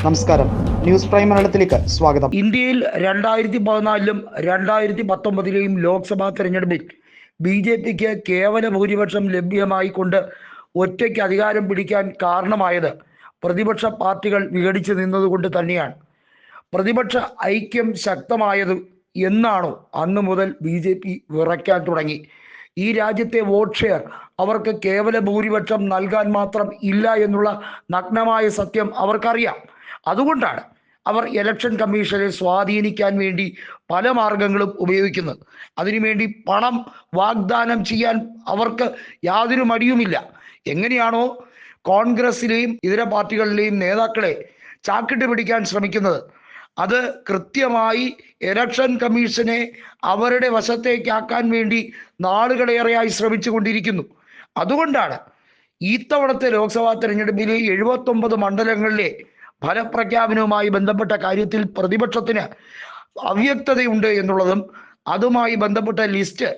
നമസ്കാരം. News prime മലയാളത്തിലേക്ക് സ്വാഗതം. ഇന്ത്യയിൽ രണ്ടായിരത്തി പതിനാലിലും രണ്ടായിരത്തി പത്തൊമ്പതിലെയും ലോക്സഭാ തെരഞ്ഞെടുപ്പിൽ ബി ജെ പിക്ക് കേവല ഭൂരിപക്ഷം ലഭ്യമായിക്കൊണ്ട് ഒറ്റയ്ക്ക് അധികാരം പിടിക്കാൻ കാരണമായത് പ്രതിപക്ഷ പാർട്ടികൾ വിഘടിച്ചു നിന്നതുകൊണ്ട് തന്നെയാണ്. പ്രതിപക്ഷ ഐക്യം ശക്തമായത് എന്നാണോ അന്ന് മുതൽ ബി ജെ പി വിറയ്ക്കാൻ തുടങ്ങി. ഈ രാജ്യത്തെ വോട്ട് ഷെയർ അവർക്ക് കേവല ഭൂരിപക്ഷം നൽകാൻ മാത്രം ഇല്ല എന്നുള്ള നഗ്നമായ സത്യം അവർക്കറിയാം. അതുകൊണ്ടാണ് അവർ ഇലക്ഷൻ കമ്മീഷനെ സ്വാധീനിക്കാൻ വേണ്ടി പല മാർഗങ്ങളും ഉപയോഗിക്കുന്നത്. അതിനുവേണ്ടി പണം വാഗ്ദാനം ചെയ്യാൻ അവർക്ക് യാതൊരു മടിയുമില്ല. എങ്ങനെയാണോ കോൺഗ്രസിലെയും ഇതര പാർട്ടികളിലെയും നേതാക്കളെ ചാക്കിട്ട് പിടിക്കാൻ ശ്രമിക്കുന്നത്. അത് കൃത്യമായി ഇലക്ഷൻ കമ്മീഷനെ അവരുടെ വശത്തേക്കാക്കാൻ വേണ്ടി നാളുകളേറെയായി ശ്രമിച്ചു കൊണ്ടിരിക്കുന്നു അതുകൊണ്ടാണ് ഈ തവണത്തെ ലോക്സഭാ തെരഞ്ഞെടുപ്പിലെ എഴുപത്തൊമ്പത് മണ്ഡലങ്ങളിലെ ഫലപ്രഖ്യാപനവുമായി ബന്ധപ്പെട്ട കാര്യത്തിൽ പ്രതിപക്ഷത്തിന് അവ്യക്തതയുണ്ട് എന്നുള്ളതും അതുമായി ബന്ധപ്പെട്ട ലിസ്റ്റ്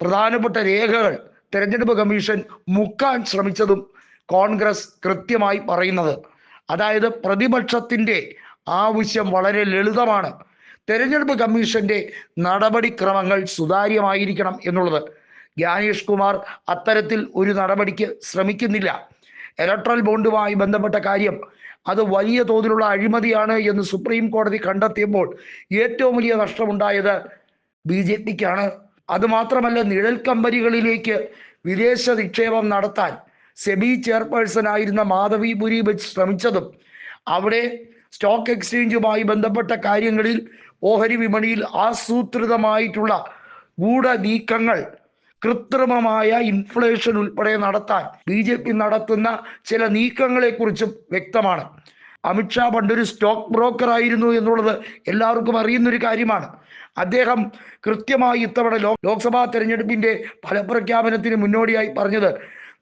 പ്രധാനപ്പെട്ട രേഖകൾ തെരഞ്ഞെടുപ്പ് കമ്മീഷൻ മുക്കാൻ ശ്രമിച്ചതും കോൺഗ്രസ് കൃത്യമായി പറയുന്നത്. അതായത് പ്രതിപക്ഷത്തിന്റെ ആവശ്യം വളരെ ലളിതമാണ്. തെരഞ്ഞെടുപ്പ് കമ്മീഷന്റെ നടപടിക്രമങ്ങൾ സുതാര്യമായിരിക്കണം എന്നുള്ളത്. ജ്ഞാനേഷ് കുമാർ അത്തരത്തിൽ ഒരു നടപടിക്ക് ശ്രമിക്കുന്നില്ല. ഇലക്ട്രൽ ബോണ്ടുമായി ബന്ധപ്പെട്ട കാര്യം. അത് വലിയ തോതിലുള്ള അഴിമതിയാണ് എന്ന് സുപ്രീം കോടതി കണ്ടെത്തിയപ്പോൾ ഏറ്റവും വലിയ നഷ്ടമുണ്ടായത് ബി ജെ പിക്കാണ്. അതുമാത്രമല്ല നിഴൽ കമ്പനികളിലേക്ക് വിദേശ നിക്ഷേപം നടത്താൻ സെബി ചെയർപേഴ്സൺ ആയിരുന്ന മാധവി പുരി ശ്രമിച്ചതും അവിടെ സ്റ്റോക്ക് എക്സ്ചേഞ്ചുമായി ബന്ധപ്പെട്ട കാര്യങ്ങളിൽ ഓഹരി വിപണിയിൽ ആസൂത്രിതമായിട്ടുള്ള ഗൂഢ നീക്കങ്ങൾ കൃത്രിമമായ ഇൻഫ്ലേഷൻ ഉൾപ്പെടെ നടത്താൻ ബി ജെ പി നടത്തുന്ന ചില നീക്കങ്ങളെ കുറിച്ചും വ്യക്തമാണ് അമിത്ഷാ പണ്ടൊരു സ്റ്റോക്ക് ബ്രോക്കർ ആയിരുന്നു എന്നുള്ളത് എല്ലാവർക്കും അറിയുന്ന ഒരു കാര്യമാണ്. അദ്ദേഹം കൃത്യമായി ഇത്തവണ ലോക്സഭാ തെരഞ്ഞെടുപ്പിന്റെ ഫലപ്രഖ്യാപനത്തിന് മുന്നോടിയായി പറഞ്ഞത്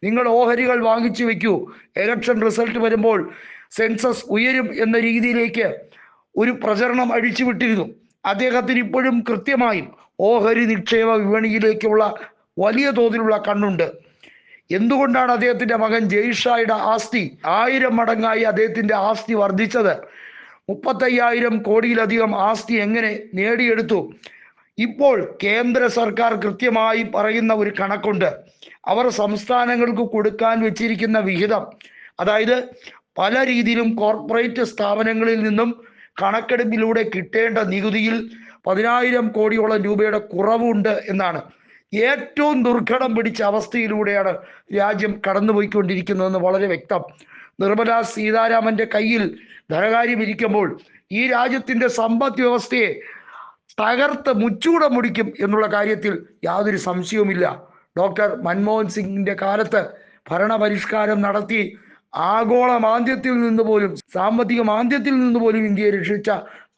നിങ്ങൾ ഓഹരികൾ വാങ്ങിച്ചു വെക്കൂ. ഇലക്ഷൻ റിസൾട്ട് വരുമ്പോൾ സെൻസസ് ഉയരും എന്ന രീതിയിലേക്ക് ഒരു പ്രചരണം അഴിച്ചുവിട്ടിരുന്നു. അദ്ദേഹത്തിന് ഇപ്പോഴും കൃത്യമായും ഓഹരി നിക്ഷേപ വിപണിയിലേക്കുള്ള വലിയ തോതിലുള്ള കണ്ണുണ്ട്. എന്തുകൊണ്ടാണ് അദ്ദേഹത്തിന്റെ മകൻ ജയ്ഷായുടെ ആസ്തി ആയിരം മടങ്ങായി അദ്ദേഹത്തിന്റെ ആസ്തി വർദ്ധിച്ചത്? മുപ്പത്തയ്യായിരം കോടിയിലധികം ആസ്തി എങ്ങനെ നേടിയെടുത്തു? ഇപ്പോൾ കേന്ദ്ര സർക്കാർ കൃത്യമായി പറയുന്ന ഒരു കണക്കുണ്ട്. അവർ സംസ്ഥാനങ്ങൾക്ക് കൊടുക്കാൻ വെച്ചിരിക്കുന്ന വിഹിതം അതായത് പല രീതിയിലും കോർപ്പറേറ്റ് സ്ഥാപനങ്ങളിൽ നിന്നും കണക്കെടുപ്പിലൂടെ കിട്ടേണ്ട നികുതിയിൽ പതിനായിരം കോടിയോളം രൂപയുടെ കുറവുണ്ട് എന്നാണ്. ഏറ്റവും ദുർഘടം പിടിച്ച അവസ്ഥയിലൂടെയാണ് രാജ്യം കടന്നുപോയിക്കൊണ്ടിരിക്കുന്നതെന്ന് വളരെ വ്യക്തം. നിർമ്മല സീതാരാമന്റെ കയ്യിൽ ധനകാര്യം ഇരിക്കുമ്പോൾ ഈ രാജ്യത്തിന്റെ സമ്പദ് വ്യവസ്ഥയെ തകർത്ത് മുച്ചൂടം മുടിക്കും എന്നുള്ള കാര്യത്തിൽ യാതൊരു സംശയവുമില്ല. ഡോക്ടർ മൻമോഹൻ സിംഗിന്റെ കാലത്ത് ഭരണപരിഷ്കാരം നടത്തി ആഗോള മാന്ദ്യത്തിൽ നിന്ന് പോലും സാമ്പത്തിക മാന്ദ്യത്തിൽ നിന്ന് പോലും ഇന്ത്യയെ രക്ഷിച്ച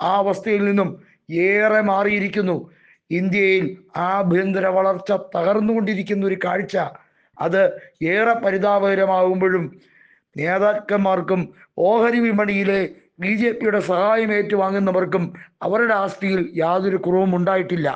ആ അവസ്ഥയിൽ നിന്നും ഏറെ മാറിയിരിക്കുന്നു. ഇന്ത്യയിൽ ആഭ്യന്തര വളർച്ച തകർന്നുകൊണ്ടിരിക്കുന്ന ഒരു കാഴ്ച. അത് ഏറെ പരിതാപകരമാകുമ്പോഴും നേതാക്കന്മാർക്കും ഓഹരി വിപണിയിലെ ബി ജെ പിയുടെ സഹായം ഏറ്റുവാങ്ങുന്നവർക്കും അവരുടെ ആസ്തിയിൽ യാതൊരു കുറവും ഉണ്ടായിട്ടില്ല